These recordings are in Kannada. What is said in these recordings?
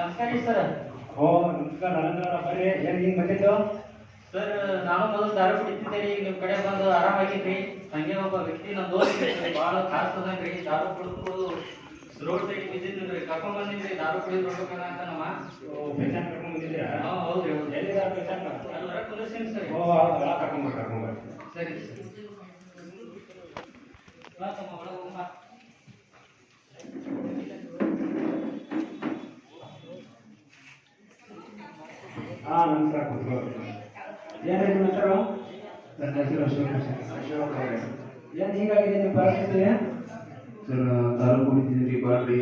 ನಮಸ್ಕಾರ ರೀ ಸರ್. ಓ ನಮಸ್ಕಾರ ನರೇಂದ್ರ ಬರ್ರಿ. ಏನ್ ಹಿಂಗ್ ಬಂದಿದ್ದು? ಸರ್ ನಾನು ಮೊದಲು ದಾರು ಕುಡಿತಿದ್ದೆ ರೀ ನಿಮ್ಮ ಕಡೆ ಬಂದು ಆರಾಮಾಗಿದ್ರಿ. ಹಂಗೆ ಒಬ್ಬ ವ್ಯಕ್ತಿ ನನ್ನ ದೋಸ್ತ ಬಹಳ ಭಾಳ ಅದನ್ರಿ ದಾರು ಕುಡಿದು ರೋಡ್ ಸೈಡ್ ಬಿದ್ದಿದ್ರಿ ಕರ್ಕೊಂಡ್ ಬಂದಿದ್ರಿ ದಾರು ಕುಡಿದು ಬರ್ಬೇಕನ್ನ ಅಂತ ನಮ್ಮ ಪೇಷಂಟ್ ಕರ್ಕೊಂಡ್ ಬಂದಿದ್ದೀರಾ? ಹಾ ಹೌದ್ರಿ ಹೌದು ಎಲ್ಲಿದ್ದಾರೆ ಪೇಷಂಟ್ ಅಲ್ಲಿ ಹೊರಗೆ ಕುಂದಿರ್ತೀನಿ ಸರ್. ಓ ಹೌದಾ ಕರ್ಕೊಂಡ್ ಸರಿ ಸರ್ ಬಾ ತಮ್ಮ ಒಳಗೆ ಹೋಗೋಣ. ಹಾ ನಂತರ ಕೂತ್ಕೊಳ್ಳಿ ಏನ್ರಿ ನಿಮ್ಮ ಹೆಸರು? ನನ್ನ ಹೆಸರು ಅಶೋಕ್ ಅಶೋಕ್ ಅವರೇ. ಏನ್ ಹೀಗಾಗಿದೆ ನಿಮ್ಮ ಪರಿಸ್ಥಿತಿ? ಸರ್ ತಾಲೂಕು ಕುಡಿತಿದ್ರಿ ಬಾಡ್ರಿ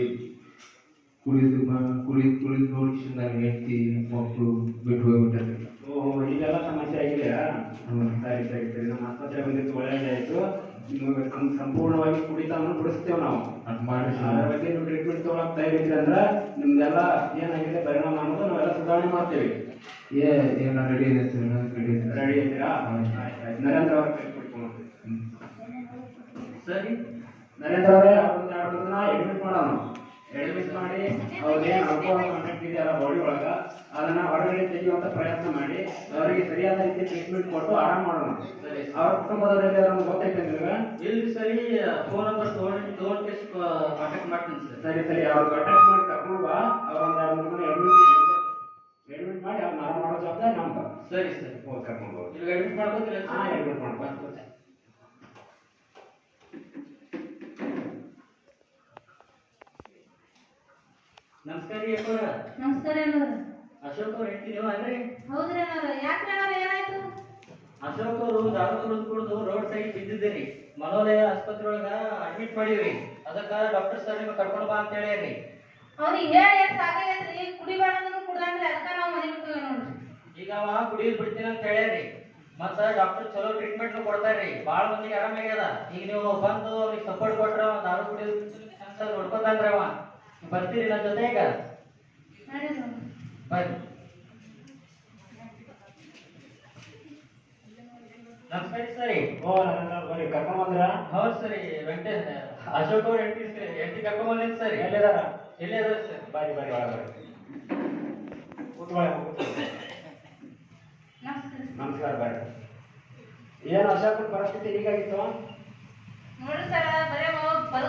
ಕುಡಿದು ಕುಡಿದು ಕುಡಿದು ನೋಡಿ ನನ್ನ ಹೆಂಡತಿ ಮಕ್ಕಳು ಬಿಟ್ಟು ಹೋಗ್ಬಿಟ್ಟಾರೆ ಓ ಇದೆಲ್ಲ ಸಮಸ್ಯೆ ಆಗಿದೆಯಾ. ಸರಿ ಸರಿ ಸರಿ. ನಮ್ಮ ಆಸ್ಪತ್ರೆ ಬಂದಿದ್ದು ಒಳ್ಳೆಯದಾಯ್ತು ಸಂಪೂರ್ಣವಾಗಿ ಕುಡಿತಾವನ್ನು ಕುಡಿಸ್ತೇವೆ ನಾವು. ಅದು ಮಾಡಿ ಅದರ ಬಗ್ಗೆ ನೀವು ಟ್ರೀಟ್ಮೆಂಟ್ ತಗೊಳಕ್ ತಯಾರಿದ್ರೆ ಅಂದ್ರೆ ನಿಮ್ದೆಲ್ಲ ಏನಾಗಿದೆ ಪರಿಣಾಮ ಅನ್ನೋದು ನಾವೆಲ್ಲ ಸುಧಾರಣೆ ಮಾಡ್ತೇವೆ. ಏ ಏನೋ ರೆಡಿ ಇದೆ ಸರ್ ರೆಡಿ ಇದೆ ರೆಡಿ ಇದ್ದೀರಾ? ಹ್ಮ್. ಆಯ್ತು ಆಯ್ತು ನರೇಂದ್ರ ಅವ್ರ ಕೈ ಕೊಡ್ಕೊಂಡು ಸರಿ. ನರೇಂದ್ರ ಅವರೇ ಅವ್ರನ್ನ ಮಾಡೋಣ. ಮಾಡಿ ಅವ್ರಿಗೆ ಅಲ್ಕೋಹಾಲ್ ಕಾಂಟ್ಯಾಕ್ಟ್ ಇದೆಯಲ್ಲ ಬಾಡಿ ಒಳಗ ಅದನ್ನ ಹೊರಗಡೆ ತೆಗೆಯುವಂತ ಪ್ರಯತ್ನ ಮಾಡಿ ಅವರಿಗೆ ಸರಿಯಾದ ರೀತಿ ಟ್ರೀಟ್ಮೆಂಟ್ ಕೊಟ್ಟು ಆರಾಮ್ ಮಾಡೋಣ. ಸರಿ. ಅವ್ರ ಕುಟುಂಬದವರೆಲ್ಲ ಗೊತ್ತೈತೆ ನಿಮ್ಗೆ? ಇಲ್ರಿ ಸರಿ ಫೋನ್ ನಂಬರ್ ತಗೊಂಡು ತಗೊಂಡು ಕಾಂಟ್ಯಾಕ್ಟ್ ಮಾಡ್ತೀನಿ ಸರ್. ಸರಿ ಸರಿ. ಅವ್ರು ಕಾಂಟ್ಯಾಕ್ಟ್ ಮಾಡಿ ಕರ್ಕೊಂಡು ಬಾ. ಅವ್ರೊಂದು ಎರಡು ಮೂರು ಮಾಡಿ ಜವಾಬ್ದಾರಿ ನಮ್ದು ಸರಿ ಸರಿ. ಹೋಗಿ ಕರ್ಕೊಂಡು ಹೋಗಿ. ಇವಾಗ ಅಡ್ಮಿಟ್ ಹಾ ನಮಸ್ಕಾರ ರೀ ನಮಸ್ಕಾರ ಅಣ್ಣವ್ರ. ಅಶೋಕ್ ಅವ್ರು ಹೇಳ್ತೀನಿ ನೀವು ಅಲ್ರಿ ಹೌದ್ರಿ ಅಣ್ಣವ್ರ. ಯಾಕ್ರಿ ಅಣ್ಣವ್ರ ಏನಾಯ್ತು? ಅಶೋಕ್ ಅವರು ದಾರು ಕುಡಿದು ಕುಡಿದು ರೋಡ್ ಸೈಡ್ ಬಿದ್ದಿದ್ದೀರಿ ಮನೋಲಯ ಆಸ್ಪತ್ರೆ ಒಳಗ ಅಡ್ಮಿಟ್ ಮಾಡಿವ್ರಿ. ಅದಕ್ಕ ಡಾಕ್ಟರ್ ಸರ್ ನಿಮಗೆ ಕರ್ಕೊಂಡು ಬಾ ಅಂತ ಹೇಳಿ ಅವ್ರಿಗೆ ಹೇಳಿ ಸಾಕಾಗೈತ್ರಿ? ಕುಡ್ದಾನ್ರಿ ಅದಕ್ಕ ನಾವು ಮನೆ ಬಿಟ್ಟು ನೋಡ್ರಿ. ಈಗ ಅವ ಕುಡಿಯೋದು ಬಿಡ್ತೀನಿ ಅಂತ ಹೇಳ್ಯಾರಿ ಮತ್ತ ಡಾಕ್ಟರ್ ಚಲೋ ಟ್ರೀಟ್ಮೆಂಟ್ ಕೊಡ್ತಾರ್ರಿ. ಮಂದಿಗೆ ಆರಾಮಾಗ್ಯದ ಈಗ ನೀವು ಬಂದು ಅವ್ರಿಗೆ ಸಪೋರ್ಟ್ ಕೊಟ್ರ ಅವ ದಾರು ಕುಡಿಯೋದು ಅಂತ ನೋಡ್ಕೊತಾನ್ರಿ ಅವ. ನೀವ್ ಬರ್ತೀರಿ ನನ್ನ ಜೊತೆ ಈಗ. ಬರ್ರಿ. ನಮಸ್ಕಾರ ಸರಿ? ಓ ಹೌದು ಸರಿ. ವೆಂಕಟೇಶ್ ಅಶೋಕ್ ಅವ್ರು ಎಂಟಿ ಎಂಟಿ ಕರ್ಕೊಂಡ್ ಬಂದಿನಿ ಸರ್? ಎಲ್ಲಿದಾರ? ಎಲ್ಲಿ ಸರ್? ಬಾರಿ ಬಾರಿ ಒಳಗೆ ಹೋಗುತ್ತೆ ನಮಸ್ಕಾರ ಬಾರಿ ಏನು ಅಶೋಕನ ಪರಿಸ್ಥಿತಿ ಹೀಗಾಗಿತ್ತು? ನೋಡ್ರಿ ಸರ್ ಬರೇ ಅವ ಬರು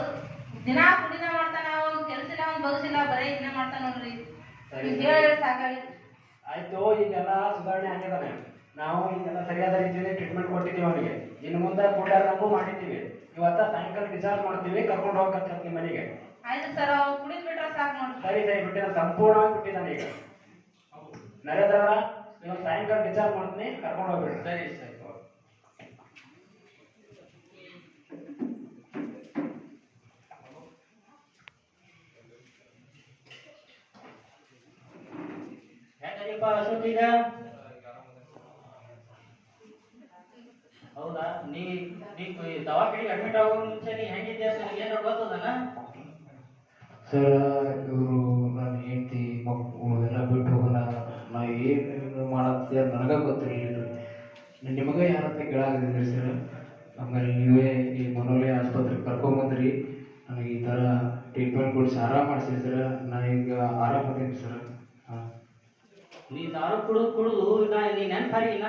ದಿನಾ ಕುಡಿದ ಮಾಡ್ತಾನ ಅವ್ನ್ ಕೆಲ್ಸ ಇಲ್ಲ ಅವ್ನು ಬಗ್ಸಿಲ್ಲ ಬರೇ ಇದನ್ನ ಮಾಡ್ತಾನ ನೋಡ್ರಿ. ಈಗ. ಹೇಳಿ ಸಾಕಾಗೈತಿ ಆಯ್ತು ಈಗೆಲ್ಲ ಸುಧಾರಣೆ ಆಗಿದಾನೆ ನಾವು ಈಗೆಲ್ಲ ಸರಿಯಾದ ರೀತಿಯಲ್ಲಿ ಟ್ರೀಟ್ಮೆಂಟ್ ಕೊಟ್ಟಿದ್ದೀವಿ ಅವನಿಗೆ. ಇನ್ನು ಮುಂದೆ ಕೂಡಾರಂಗೂ ಮಾಡಿದ್ದೀವಿ. ಇವತ್ತ ಸಾಯಂಕಾಲ ಡಿಸ್ಚಾರ್ಜ್ ಮಾಡ್ತೀವಿ ಕರ್ಕೊಂಡು ಹೋಗಕ್ಕಂತ ನಿಮ್ಮ ಮನೆಗೆ. ಆಯ್ತು ಸರ್ ಕುಡಿದ್ ಬಿಟ್ರೆ ಸಾಕು ನೋಡ್ರಿ. ಸರಿ ಸರಿ ಬಿಟ್ಟಿನ ಸಂಪೂರ್ಣವಾಗಿ ಬಿಟ್ಟಿದ್ದಾನೆ ಈಗ. ನರೇಂದ್ರ ನೀವು ಸಾಯಂಕಾಲ ವಿಚಾರ ಮಾಡ್ತೀನಿ ಕರ್ಕೊಂಡು ಹೋಗ್ಬಿಡಿ. ಸರಿ ಸರಿ. ಈಗ? ಹೌದಾ? ನೀ ನೀ ದವಾಖಾನೆಗೆ ಅಡ್ಮಿಟ್ ಆಗೋ ಮುಂಚೆ ನೀ ಹೆಂಗಿದ್ಯಾ ಅಂತ ನಿನಗೆ ಏನಾರು ಗೊತ್ತದನ? ಸರ್ ಇವರು ಕೇಳಾಗಿದ್ರಿ ಸರ್. ಆಮೇಲೆ ನೀವೇ ಈ ಮನೋಲಯ ಆಸ್ಪತ್ರೆಗೆ ಕರ್ಕೊಂಬಂದ್ರಿ. ನನಗೆ ಈ ಥರ ಟ್ರೀಟ್ಮೆಂಟ್ ಕೊಡಿಸಿ ಆರಾಮ ಮಾಡಿಸಿರಿ ಸರ್. ನಾನು ಈಗ ಆರಾಮದೀನಿ ಸರ್. ನೀ ದಾರು ಕುಡಿದು ಕುಡಿದು ನಾ ನೀ ನೆನ್ಪಾರಿಲ್ಲ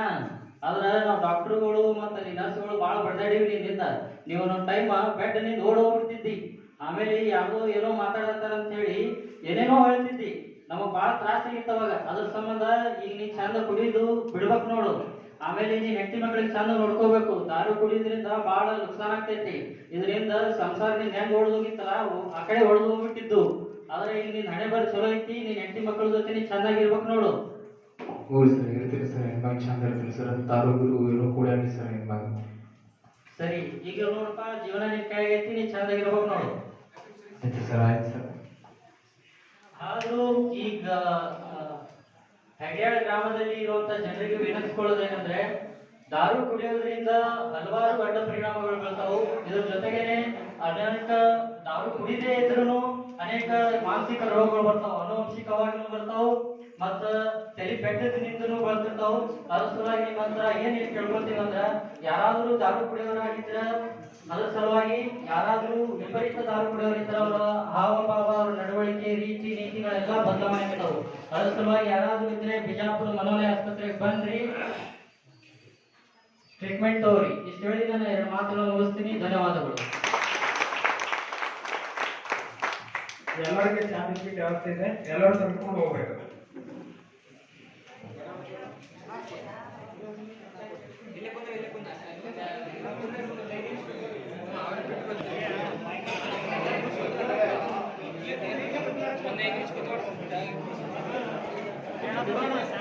ಆದ್ರೆ ನಾವು ಡಾಕ್ಟರ್ಗಳು ಮತ್ತು ನೀ ನರ್ಸ್ಗಳು ಭಾಳ ಬಡ್ದಾಡೀವಿ ನಿನ್ನಿಂದ. ನೀವು ಒಂದು ಟೈಮ್ ಬೆಡ್ನಿಂದ ಓಡ್ ಹೋಗ್ಬಿಡ್ತಿದ್ದಿ. ಆಮೇಲೆ ಯಾರೋ ಏನೋ ಮಾತಾಡತ್ತಾರ ಅಂತ ಹೇಳಿ ಏನೇನೋ ಹೇಳ್ತಿದ್ದಿ. ನಮಗೆ ಭಾಳ ತ್ರಾಸ ಆಗಿತ್ತು ಅವಾಗ. ಅದ್ರ ಸಂಬಂಧ ಈಗ ನೀ ಚಂದ ಕುಡಿದು ಬಿಡ್ಬೇಕು ನೋಡು. ಆಮೇಲೆ ನೀನ್ ಹೆಂಡತಿ ಮಕ್ಕಳಿಗೆ ಚಂದ ನೋಡ್ಕೋಬೇಕು. ದಾರು ಕುಡಿಯೋದ್ರಿಂದ ಬಹಳ ನುಕ್ಸಾನ್ ಆಗ್ತೈತಿ. ಇದರಿಂದ ಸಂಸಾರ ನೀನ್ ಹೆಂಗ್ ಹೋಗಿತ್ತಲ್ಲ ಅವು ಆ ಕಡೆ ಹೋಗ್ಬಿಟ್ಟಿದ್ದು. ಆದ್ರೆ ಈಗ ನಿನ್ ಹಣೆ ಬರ್ ಚಲೋ ಐತಿ ನೀನ್ ಹೆಂಡತಿ ಮಕ್ಕಳ ಜೊತೆ ನೀನ್ ಚೆನ್ನಾಗಿರ್ಬೇಕು ನೋಡು. ಹ್ಞೂ ಸರ್ ಇರ್ತೀನಿ ಸರ್ ಹೆಣ್ಮಗ ಚಂದ ಇರ್ತೀನಿ ಸರ್ ಗುರು ಏನೋ ಕೂಡ ಸರ್ ಹೆಣ್ಮಗ ಸರಿ ಈಗ ನೋಡಪ್ಪ ಜೀವನ ನಿನ್ ನೀ ನೀನ್ ಚಂದಾಗಿರ್ಬೇಕು ನೋಡು. ಆಯ್ತು ಸರ್ ಆಯ್ತು ಸರ್. ಆದ್ರೂ ಈಗ ಹೆಗ್ಯಾಳ ಗ್ರಾಮದಲ್ಲಿ ಇರುವಂತ ಜನರಿಗೆ ವಿನಂತಿಸ್ಕೊಳ್ಳೋದೇನಂದ್ರೆ, ದಾರು ಕುಡಿಯೋದ್ರಿಂದ ಹಲವಾರು ಅಡ್ಡ ಪರಿಣಾಮಗಳು ಬರ್ತಾವು ಇದ್ರ ಜೊತೆಗೇನೆ ಅನೇಕ ದಾರು ಕುಡಿದೇ ಇದ್ರೂ ಅನೇಕ ಮಾನಸಿಕ ರೋಗಗಳು ಬರ್ತಾವ ಅನುವಂಶಿಕವಾಗಿ ಬರ್ತಾವು, ಮತ್ತ ತಲೆ ಬೆಟ್ಟದಿಂದನೂ ಬರ್ತಿರ್ತಾವು. ಅದ್ರ ಸಲುವಾಗಿ ನಿಮ್ಮ ಏನ್ ಇಲ್ಲಿ ಕೇಳ್ಕೊತೀವಿ ಅಂದ್ರ ಯಾರಾದ್ರೂ ದಾರು ಕುಡಿಯೋರಾಗಿದ್ರ, ಅದರ ಸಲುವಾಗಿ ಯಾರಾದ್ರೂ ವಿಪರೀತ ದಾರು ಕುಡಿಯೋರಿದ್ರ ಅವರ ಹಾವಭಾವ ಅವರ ನಡವಳಿಕೆ, ರೀತಿ, ನೀತಿಗಳೆಲ್ಲ ಬದಲಾವಣೆ ಅದರ ಸಲುವಾಗಿ ಯಾರಾದ್ರೂ ಇದ್ರೆ ಬಿಜಾಪುರ ಮನೋಲಯ ಆಸ್ಪತ್ರೆಗೆ ಬನ್ರಿ ಟ್ರೀಟ್ಮೆಂಟ್ ತಗೋರಿ ಇಷ್ಟು ಹೇಳಿ ನಾನು ಎರಡು ಮಾತುಗಳನ್ನು ಮುಗಿಸ್ತೀನಿ. ಧನ್ಯವಾದಗಳು. ಎಲ್ಲರಿಗೆ ಚಾಂಪಿಯನ್ಶಿಪ್ ವ್ಯವಸ್ಥೆ ಇದೆ. ಎಲ್ಲರೂ ತಂದ್ಕೊಂಡು ಹೋಗ್ಬೇಕು. Gracias.